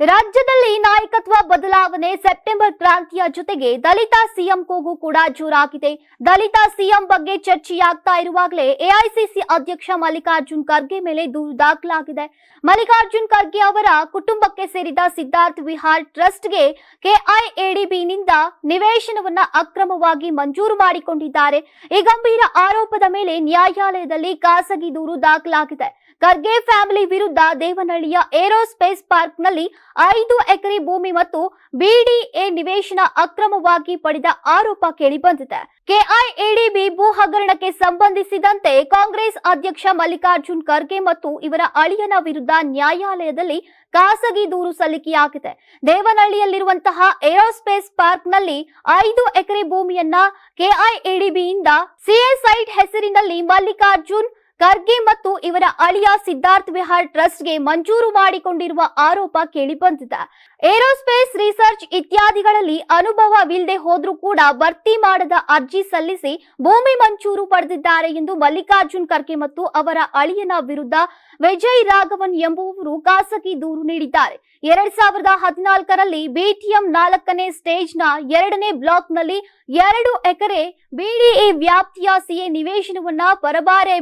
ರಾಜ್ಯದಲ್ಲಿ ನಾಯಕತ್ವ ಬದಲಾವಣೆ ಸೆಪ್ಟೆಂಬರ್ ಕ್ರಾಂತಿಯ ಜೊತೆಗೆ ದಲಿತ ಸಿಎಂ ಕೂಗು ಕೂಡ ಜೋರಾಗಿದೆ. ದಲಿತ ಸಿಎಂ ಬಗ್ಗೆ ಚರ್ಚೆಯಾಗ್ತಾ ಇರುವಾಗಲೇ ಎಐಸಿಸಿ ಅಧ್ಯಕ್ಷ ಮಲ್ಲಿಕಾರ್ಜುನ್ ಖರ್ಗೆ ಮೇಲೆ ದೂರು ದಾಖಲಾಗಿದೆ. ಮಲ್ಲಿಕಾರ್ಜುನ್ ಖರ್ಗೆ ಅವರ ಕುಟುಂಬಕ್ಕೆ ಸೇರಿದ ಸಿದ್ಧಾರ್ಥ್ ವಿಹಾರ್ ಟ್ರಸ್ಟ್ಗೆ ಕೆಐಎಡಿಬಿನಿಂದ ನಿವೇಶನವನ್ನ ಅಕ್ರಮವಾಗಿ ಮಂಜೂರು ಮಾಡಿಕೊಂಡಿದ್ದಾರೆ. ಈ ಗಂಭೀರ ಆರೋಪದ ಮೇಲೆ ನ್ಯಾಯಾಲಯದಲ್ಲಿ ಖಾಸಗಿ ದೂರು ದಾಖಲಾಗಿದೆ. ಖರ್ಗೆ ಫ್ಯಾಮಿಲಿ ವಿರುದ್ಧ ದೇವನಹಳ್ಳಿಯ ಏರೋಸ್ಪೇಸ್ ಪಾರ್ಕ್ನಲ್ಲಿ ಐದು ಎಕರೆ ಭೂಮಿ ಮತ್ತು ಬಿಡಿಎ ನಿವೇಶನ ಅಕ್ರಮವಾಗಿ ಪಡೆದ ಆರೋಪ ಕೇಳಿಬಂದಿದೆ. ಕೆಐಎಡಿಬಿ ಭೂ ಹಗರಣಕ್ಕೆ ಸಂಬಂಧಿಸಿದಂತೆ ಕಾಂಗ್ರೆಸ್ ಅಧ್ಯಕ್ಷ ಮಲ್ಲಿಕಾರ್ಜುನ್ ಖರ್ಗೆ ಮತ್ತು ಇವರ ಅಳಿಯನ ವಿರುದ್ಧ ನ್ಯಾಯಾಲಯದಲ್ಲಿ ಖಾಸಗಿ ದೂರು ಸಲ್ಲಿಕೆಯಾಗಿದೆ. ದೇವನಹಳ್ಳಿಯಲ್ಲಿರುವಂತಹ ಏರೋಸ್ಪೇಸ್ ಪಾರ್ಕ್ನಲ್ಲಿ ಐದು ಎಕರೆ ಭೂಮಿಯನ್ನ ಕೆಐಎಡಿಬಿಯಿಂದ ಸಿಎಸ್ಐಟ್ ಹೆಸರಿನಲ್ಲಿ ಮಲ್ಲಿಕಾರ್ಜುನ್ ಖರ್ಗೆ ಮತ್ತು ಇವರ ಅಳಿಯ ಸಿದ್ಧಾರ್ಥ್ ವಿಹಾರ್ ಟ್ರಸ್ಟ್ಗೆ ಮಂಜೂರು ಮಾಡಿಕೊಂಡಿರುವ ಆರೋಪ ಕೇಳಿಬಂದಿದೆ. ಏರೋಸ್ಪೇಸ್ ರಿಸರ್ಚ್ ಇತ್ಯಾದಿಗಳಲ್ಲಿ ಅನುಭವವಿಲ್ಲದೆ ಹೋದ್ರೂ ಕೂಡ ಭರ್ತಿ ಮಾಡದ ಅರ್ಜಿ ಸಲ್ಲಿಸಿ ಭೂಮಿ ಮಂಜೂರು ಪಡೆದಿದ್ದಾರೆ ಎಂದು ಮಲ್ಲಿಕಾರ್ಜುನ್ ಖರ್ಗೆ ಮತ್ತು ಅವರ ಅಳಿಯನ ವಿರುದ್ಧ ವಿಜಯ್ ರಾಘವನ್ ಎಂಬುವವರು ಖಾಸಗಿ ದೂರು ನೀಡಿದ್ದಾರೆ. ಎರಡ್ ಸಾವಿರದ ಹದಿನಾಲ್ಕರಲ್ಲಿ ಬಿಟಿಎಂ ನಾಲ್ಕನೇ ಸ್ಟೇಜ್ನ ಎರಡನೇ ಬ್ಲಾಕ್ನಲ್ಲಿ ಎರಡು ಎಕರೆ ಬಿಡಿಎ ವ್ಯಾಪ್ತಿಯ ಸಿಎ ನಿವೇಶನವನ್ನ ಪರಬಾರೆ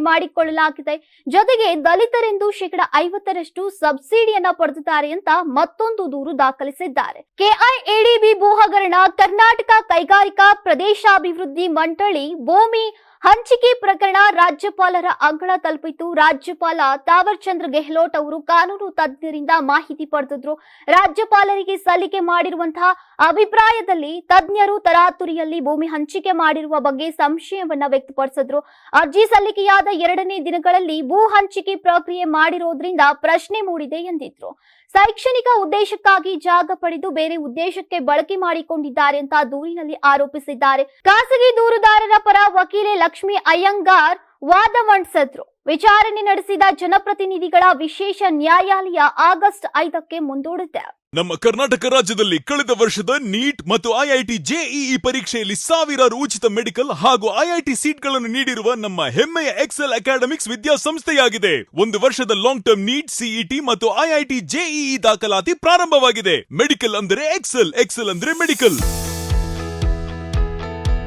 ಮಾಡಿಕೊಳ್ಳಲಾಗಿದೆ ಜೊತೆಗೆ ದಲಿತರೆಂದು ಶೇಕಡಾ ಐವತ್ತರಷ್ಟು ಸಬ್ಸಿಡಿಯನ್ನ ಪಡೆದಿದ್ದಾರೆ ಅಂತ ಮತ್ತೊಂದು ದೂರು ದಾಖಲಿಸಿದ್ದಾರೆ. ಕೆಐಎಡಿಬಿ ಭೂ ಕರ್ನಾಟಕ ಕೈಗಾರಿಕಾ ಪ್ರದೇಶಾಭಿವೃದ್ಧಿ ಮಂಡಳಿ ಭೂಮಿ ಹಂಚಿಕೆ ಪ್ರಕರಣ ರಾಜ್ಯಪಾಲರ ಅಂಗಳ ತಲುಪಿತು. ರಾಜ್ಯಪಾಲ ತಾವರ್ ಚಂದ್ರ ಗೆಹ್ಲೋಟ್ ಅವರು ಕಾನೂನು ತಜ್ಞರಿಂದ ಮಾಹಿತಿ ಪಡೆದಿದ್ರು. ರಾಜ್ಯಪಾಲರಿಗೆ ಸಲ್ಲಿಕೆ ಮಾಡಿರುವಂತಹ ಅಭಿಪ್ರಾಯದಲ್ಲಿ ತಜ್ಞರು ತರಾತುರಿಯಲ್ಲಿ ಭೂಮಿ ಹಂಚಿಕೆ ಮಾಡಿರುವ ಬಗ್ಗೆ ಸಂಶಯವನ್ನ ವ್ಯಕ್ತಪಡಿಸಿದ್ರು. ಅರ್ಜಿ ಸಲ್ಲಿಕೆಯಾದ ಎರಡನೇ ದಿನಗಳಲ್ಲಿ ಭೂ ಹಂಚಿಕೆ ಪ್ರಕ್ರಿಯೆ ಮಾಡಿರೋದ್ರಿಂದ ಪ್ರಶ್ನೆ ಮೂಡಿದೆ ಎಂದಿದ್ರು. ಶೈಕ್ಷಣಿಕ ಉದ್ದೇಶಕ್ಕಾಗಿ ಜಾಗ ಪಡೆದು ಬೇರೆ ಉದ್ದೇಶಕ್ಕೆ ಬಳಕೆ ಮಾಡಿಕೊಂಡಿದ್ದಾರೆ ಅಂತ ದೂರಿನಲ್ಲಿ ಆರೋಪಿಸಿದ್ದಾರೆ. ಖಾಸಗಿ ದೂರುದಾರರ ಪರ ವಕೀಲೆ ಲಕ್ಷ್ಮಿ ಅಯ್ಯಂಗಾರ್ ವಾದ ಮಂಡಿಸಿದ್ರು. ವಿಚಾರಣೆ ನಡೆಸಿದ ಜನಪ್ರತಿನಿಧಿಗಳ ವಿಶೇಷ ನ್ಯಾಯಾಲಯ ಆಗಸ್ಟ್ ಐದಕ್ಕೆ ಮುಂದೂಡಿದೆ. ನಮ್ಮ ಕರ್ನಾಟಕ ರಾಜ್ಯದಲ್ಲಿ ಕಳೆದ ವರ್ಷದ ನೀಟ್ ಮತ್ತು ಐಐಟಿ ಜೆಇಇ ಪರೀಕ್ಷೆಯಲ್ಲಿ ಸಾವಿರಾರು ಉಚಿತ ಮೆಡಿಕಲ್ ಹಾಗೂ ಐಐಟಿ ಸೀಟ್ಗಳನ್ನು ನೀಡಿರುವ ನಮ್ಮ ಹೆಮ್ಮೆಯ ಎಕ್ಸೆಲ್ ಅಕಾಡೆಮಿಕ್ಸ್ ವಿದ್ಯಾಸಂಸ್ಥೆಯಾಗಿದೆ. ಒಂದು ವರ್ಷದ ಲಾಂಗ್ ಟರ್ಮ್ ನೀಟ್, ಸಿಇಟಿ ಮತ್ತು ಐಐಟಿ ಜೆಇಇ ದಾಖಲಾತಿ ಪ್ರಾರಂಭವಾಗಿದೆ. ಮೆಡಿಕಲ್ ಅಂದರೆ ಎಕ್ಸೆಲ್ ಎಕ್ಸೆಲ್ ಅಂದ್ರೆ ಮೆಡಿಕಲ್.